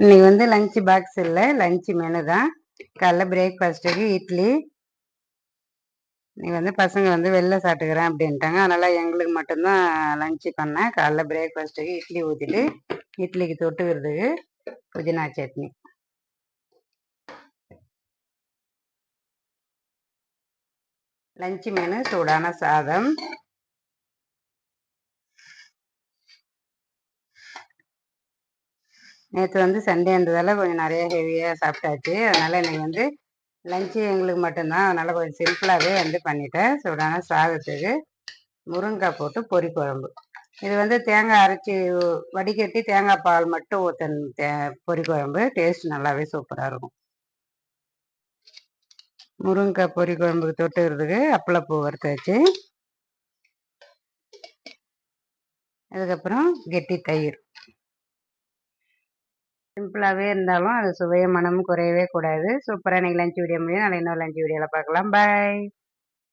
இன்னைக்கு வந்து lunch box இல்லை லஞ்ச் மெனு தான். காலைல பிரேக்ஃபாஸ்ட்டுக்கு இட்லி. இன்னைக்கு வந்து பசங்க வந்து வெளில சாப்பிட்டுக்கிறேன் அப்படின்ட்டாங்க. அதனால் எங்களுக்கு மட்டும்தான் லஞ்சு பண்ணேன். காலைல பிரேக்ஃபாஸ்ட்டுக்கு இட்லி ஊற்றிட்டு இட்லிக்கு தொட்டுக்கிறதுக்கு புதினா சட்னி. லஞ்ச் மெனு சூடான சாதம். நேற்று வந்து சண்டேன்றதால கொஞ்சம் நிறைய ஹெவியாக சாப்பிட்டாச்சு. அதனால் இன்றைக்கி வந்து லஞ்சு எங்களுக்கு மட்டும்தான். அதனால் கொஞ்சம் சிம்பிளாகவே வந்து பண்ணிட்டேன். சூடான சாதத்துக்கு முருங்கைக்காய் போட்டு பொறி குழம்பு. இது வந்து தேங்காய் அரைச்சி வடிகட்டி தேங்காய் பால் மட்டும் ஊற்றணும் தே பொறி குழம்பு. டேஸ்ட் நல்லாவே சூப்பராக இருக்கும். முருங்கைக்காய் பொறி குழம்புக்கு தொட்டுக்கிறதுக்கு அப்பளப்பூ வறுத்தாச்சு அதுக்கப்புறம் கெட்டி தயிர். சிம்பிளாகவே இருந்தாலும் அது சுவைய மனமும் குறையவே கூடாது. சூப்பராக இன்றைக்கி லஞ்ச் வீடியோ முடியும் நாளை இன்னொரு லஞ்ச் வீடியோவில் பார்க்கலாம். பாய்